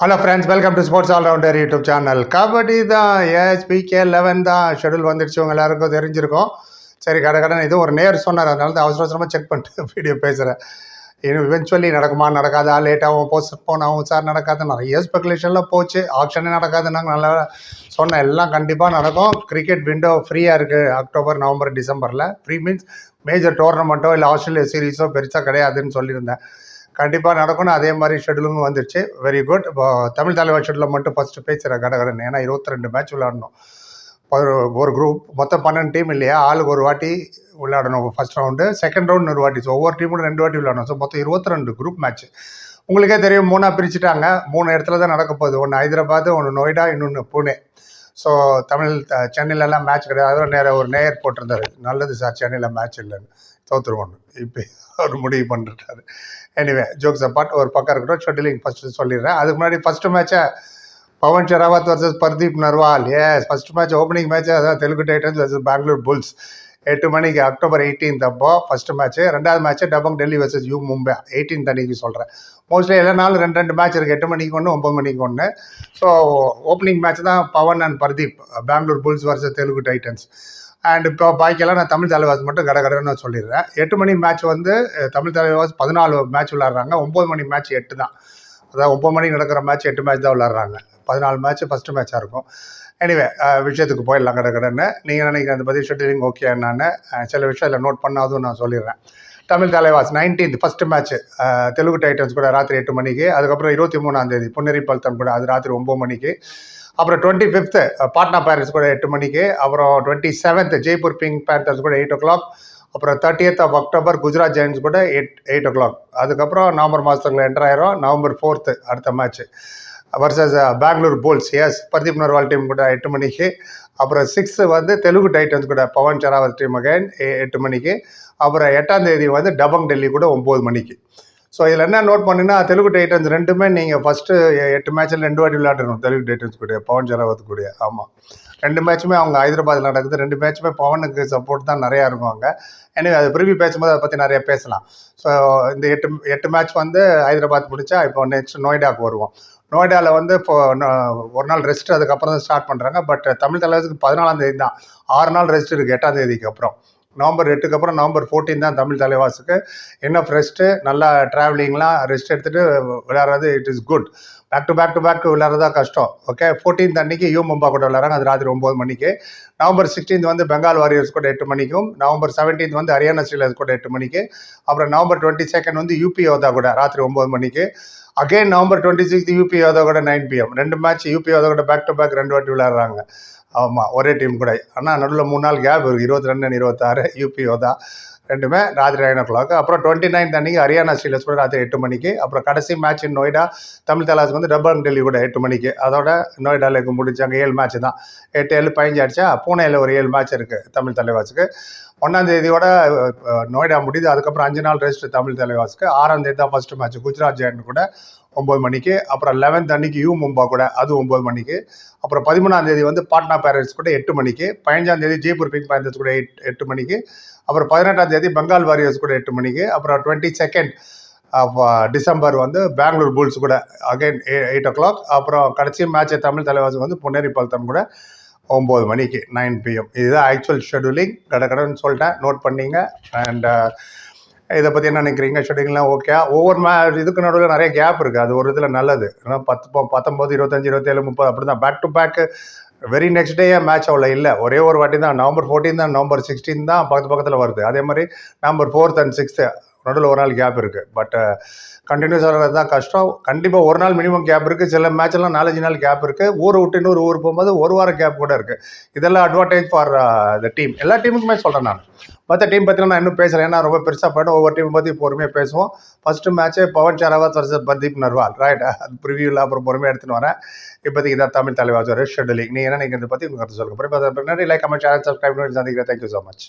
Hello friends welcome to sports allrounder YouTube channel kabaddi தான் ஏஸ் PK eleven தான் schedule வந்துடுச்சு. உங்கள் எல்லாருக்கும் தெரிஞ்சிருக்கும். சரி கடை கடன் இது ஒரு நேர் சொன்னார். அதனால தான் அவசர அவசரமாக செக் பண்ணிட்டு வீடியோ பேசுகிறேன் இன்னும் இவென்ச்சுவலி நடக்குமா நடக்காதா? லேட்டாகவும் போஸ்ட் போனாவும் சார் நடக்காது. நிறைய ஸ்பெகுலேஷன்லாம் போச்சு. ஆப்ஷனே நாங்கள் நல்லா சொன்னேன். எல்லாம் கண்டிப்பாக நடக்கும். கிரிக்கெட் விண்டோ ஃப்ரீயாக இருக்குது அக்டோபர் நவம்பர் டிசம்பரில் ஃப்ரீ மீன்ஸ் மேஜர் டோர்னமெண்ட்டோ இல்லை ஆஸ்திரேலியா சீரீஸோ பெருசாக கிடையாதுன்னு சொல்லியிருந்தேன். கண்டிப்பாக நடக்கணும். அதே மாதிரி ஷெடியூலும் வந்துருச்சு. வெரி குட் இப்போ தமிழ் தலைவர் ஷெட்யூலில் மட்டும் ஃபஸ்ட்டு பேசுகிறேன் கடகடன். ஏன்னா இருபத்தி ரெண்டு மேட்ச் விளாடணும் ஒரு ஒரு குரூப் மொத்தம் பன்னெண்டு டீம் இல்லையா? ஆளுக்கு ஒரு வாட்டி விளையாடணும் ஃபர்ஸ்ட் ரவுண்டு செகண்ட் ரவுண்ட் ஒரு வாட்டி. ஸோ ஒவ்வொரு டீமும் ரெண்டு வாட்டி விளையாடணும். ஸோ மொத்தம் இருபத்தி ரெண்டு குரூப் மேட்ச் உங்களுக்கே தெரியும் மூணாக பிரிச்சுட்டாங்க. மூணு இடத்துல தான் நடக்க போகுது. ஒன்று ஹைதராபாத் ஒன்று நொய்டா இன்னொன்று புனே. ஸோ தமிழ் த- சென்னையிலலாம் மேட்ச் கிடையாது. அதோட நேராக ஒரு நேயர் போட்டிருந்தாரு. நல்லது சார் சென்னையில் மேட்ச் இல்லைன்னு. தோத்துருவோம் இப்போ அவர் முடிவு பண்ணிட்டாரு. எனிவே ஜோக்ஸ் பாட் ஒரு பக்கம் இருக்கட்டும் ஷெட்யூலிங் ஃபஸ்ட்டு சொல்லிடுறேன். அதுக்கு முன்னாடி ஃபஸ்ட்டு மேட்சை Pawan Sehrawat versus Pardeep Narwal. A first match opening match அதான் Telugu titans versus Bengaluru bulls எட்டு மணிக்கு அக்டோபர் 18th அப்போ ஃபர்ஸ்ட் மேட்ச் ரெண்டாவது match Dabang Delhi versus U Mumbai. 18th அன்னைக்கு சொல்கிறேன் மோஸ்ட்லி எல்லா நாளும் ரெண்டு ரெண்டு மேட்ச் இருக்குது எட்டு மணிக்கு ஒன்று ஒம்பது மணிக்கு ஒன்று ஸோ ஓப்பனிங் மேட்ச் தான் Pawan and Pardeep Bengaluru bulls versus Telugu titans and இப்போ பாக்கியெல்லாம் நான் தமிழ் தலைவாஸ் மட்டும் கட கடன்னு சொல்லிடுறேன். எட்டு மணி மேட்ச் வந்து தமிழ் தலைவாஸ் பதினாலு மேட்ச் விளாட்றாங்க ஒம்பது மணி மேட்ச் எட்டு தான். அதாவது ஒம்பது மணிக்கு நடக்கிற மேட்ச் எட்டு மேட்ச் தான் விளாட்றாங்க பதினாலு மேட்ச் ஃபஸ்ட்டு மேட்சாக இருக்கும். எனிவே விஷயத்துக்கு போயிடலாம் கடகடன்னு நீங்கள் நினைக்கிற அந்த பதிவு ஷெட்யூலிங் ஓகே என்னன்னு சில விஷயம் இல்லை நோட் பண்ணாதும் நான் சொல்லிடுறேன். Tamil Thalaivas nineteenth first match Telugu titans கூட ராத்திரி எட்டு மணிக்கு அதுக்கப்புறம் இருபத்தி மூணாம் தேதி பல்தன் கூட அது ராத்திரி ஒம்பது மணிக்கு அப்புறம் டுவெண்ட்டி ஃபிஃப்த்து பாட்னா பேரண்ட்ஸ் கூட எட்டு மணிக்கு அப்புறம் twenty seventh Jaipur pink panthers கூட எயிட் ஓ கிளாக் அப்புறம் thirtieth of October Gujarat giants கூட எயிட் எயிட் ஓ கிளாக் அதுக்கப்புறம் நவம்பர் மாதத்துக்குள்ள என்டர் ஆயிரும் நவம்பர் ஃபோர்த்து அடுத்த மேட்ச் வர்சஸ் பெங்களூர் போல்ஸ் எஸ் பர்தீப் நர்வால் டீம் கூட எட்டு மணிக்கு. அப்புறம் சிக்ஸ்த்து வந்து தெலுங்கு டைட்டன்ஸ் கூட பவன் சராவத் டீம் அகைன் எட்டு மணிக்கு. அப்புறம் எட்டாம் தேதி வந்து டபங் டெல்லி கூட ஒம்பது மணிக்கு. ஸோ இதில் என்ன நோட் பண்ணுன்னா தெலுங்கு டைட்டன்ஸ் ரெண்டுமே நீங்கள் ஃபஸ்ட்டு எட்டு மேட்ச்சில் ரெண்டு வாட்டி விளையாடணும் தெலுங்கு டைட்டன்ஸ் கூட பவன் சராவத் கூட ஆமாம் ரெண்டு மேட்சுமே அவங்க ஹைதராபாத்தில் நடக்குது. ரெண்டு மேட்சுமே பவனுக்கு சப்போர்ட் தான் நிறையா இருக்கும் அங்கே. எனவே அது பிரிவி பேசும்போது அதை பற்றி நிறைய பேசலாம். ஸோ இந்த எட்டு எட்டு மேட்ச் வந்து ஹைதராபாத் முடிச்சா இப்போ நெக்ஸ்ட் நொய்டாக்கு வருவோம். நொய்டாவில் வந்து இப்போ ஒரு நாள் ரெஸ்ட் அதுக்கப்புறம் தான் ஸ்டார்ட் பண்ணுறாங்க பட் தமிழ் தலைவருக்கு பதினாலாம் தேதி தான். ஆறு நாள் ரெஸ்ட் இருக்குது எட்டாம் தேதிக்கு அப்புறம். நவம்பர் எட்டுக்கு அப்புறம் நவம்பர் 14 தான் தமிழ் தலைவாசுக்கு. என்ன ரெஸ்ட்டு நல்லா ட்ராவலிங்லாம் ரெஸ்ட் எடுத்துகிட்டு விளையாடுறது it is good back to back to back விளையாடுறதா கஷ்டம். ஓகே 14th அன்னைக்கு யூ மும்பா கூட விளையாடுறாங்க அது ராத்திரி ஒம்பது மணிக்கு. நவம்பர் 16th வந்து பெங்கால் வாரியர்ஸ் கூட எட்டு மணிக்கும். நவம்பர் 17th வந்து ஹரியானா ஸ்டீலர்ஸ் கூட எட்டு மணிக்கு. அப்புறம் நவம்பர் டுவெண்ட்டி செகண்ட் வந்து யூபி யோதா கூட ராத்திரி ஒம்பது மணிக்கு. Again November twenty sixth UP Yoddha கூட நைன் பிஎம் ரெண்டு மேட்ச் யூபி யோதா கூட பேக் டு பேக் ரெண்டு வாட்டி விளையாடுறாங்க. ஆமாம் ஒரே டீம் கூட. ஆனால் நடுவில் மூணு நாள் கேப் இருக்குது இருபத்தி ரெண்டு இருபத்தாறு யூபிஓ தான். ரெண்டுமே ராத்திரி நைன் ஓ கிளாக் அப்புறம் டுவெண்ட்டி நைன்த் அன்னைக்கு ஹரியானா ஸ்ரீலர்ஸ் கூட ராத்திரி எட்டு மணிக்கு. அப்புறம் கடைசி match in Noida Tamil Thalaivas வந்து டபன் டெல்லி கூட எட்டு மணிக்கு. அதோட நொய்டாவில் முடிச்சாங்க ஏழு மேட்ச் தான். எட்டு ஏழு பதினஞ்சு அடிச்சா பூனேயில் ஒரு ஏழு மேட்ச் இருக்குது தமிழ் தலைவாஸுக்கு ஒன்றாம் தேதியோட நொய்டா முடியுது. அதுக்கப்புறம் அஞ்சு நாள் ரெஸ்ட் தமிழ் தலைவாஸுக்கு ஆறாம் தேதி தான் ஃபஸ்ட்டு மேட்ச் குஜராத் ஜெயண்ட் கூட ஒம்பது மணிக்கு அப்புறம் லெவன்த் அன்னைக்கு யூ மும்பா கூட அது ஒம்பது மணிக்கு. அப்புறம் பதிமூணாம் தேதி வந்து பாட்னா பேரண்ட்ஸ் கூட எட்டு மணிக்கு பதினஞ்சாம் தேதி ஜெய்ப்பூர் பிங்க் பேரண்ட்ஸ் கூட எட் எட்டு மணிக்கு அப்புறம் பதினெட்டாம் தேதி பெங்கால் வாரியர்ஸ் கூட எட்டு மணிக்கு அப்புறம் டுவெண்ட்டி செகண்ட் டிசம்பர் வந்து பெங்களூர் புல்ஸ் கூட அகைன் எயிட் ஓ கிளாக் அப்புறம் கடைசி மேட்ச் தமிழ் தலைவாசி வந்து புனேரி பல்தன் கூட ஒம்பது மணிக்கு நைன் பிஎம் இதுதான் ஆக்சுவல் ஷெடியூலிங் கடைன்னு சொல்லிட்டேன். நோட் பண்ணிங்க. அண்ட் இதை பற்றி என்ன நினைக்கிறீங்க? சொல்லிங்களா ஓகே ஒவ்வொரு மே இதுக்கு நடுவில் நிறைய கேப் இருக்குது அது ஒரு இதில் நல்லது. ஏன்னா பத்து ப- இருபத்தஞ்சி இருபத்தேழு முப்பது அப்படி தான் back to back very next day match அவ்வளோ இல்லை. ஒரே ஒரு வாட்டி தான். நவம்பர் 14 தான். நவம்பர் சிக்ஸ்டீன் தான் பக்கத்து பக்கத்தில் வருது. அதே மாதிரி நவம்பர் ஃபோர்த் அண்ட் சிக்ஸ்த்து நடுவில் ஒரு நாள் கேப் இருக்குது பட் கண்டினியூஸ் ஆகிறது தான் கஷ்டம். கண்டிப்பாக ஒரு நாள் மினிமம் கேப் இருக்குது சில மேட்ச்லாம் நாலஞ்சு நாள் கேப் இருக்குது ஊரை விட்டு இன்னொரு ஊர் போகும்போது ஒரு வாரம் கேப் கூட இருக்குது இதெல்லாம் அட்வான்டேஜ் ஃபார் த டீம் எல்லா டீமுக்குமே சொல்கிறேன் நான். மற்ற டீம் பற்றி நான் இன்னும் பேசுகிறேன் ஏன்னா ரொம்ப பெருசாக போய்டும் ஒவ்வொரு டீம் பற்றி பொறுமையாக பேசுவோம். ஃபஸ்ட்டு மேட்ச்சே பவன் சரவாத் வர்சஸ் பர்தீப் நர்வால். ரைட் அது ப்ரிவியூவில் அப்புறம் பொறுமையாக எடுத்துன்னு வரேன். இப்போதைக்கு இதான் தமிழ் தலைவாசர் ஷெட்யூலிங் நீங்கள் என்ன நீங்கள் இதை பற்றி உங்களுக்கு கருத்து சொல்லுங்கள் அப்புறம் லைக் கமெண்ட் சேனல் சப்ஸ்கிரைப் பண்ணி சந்திக்கிறேன். Thank you so much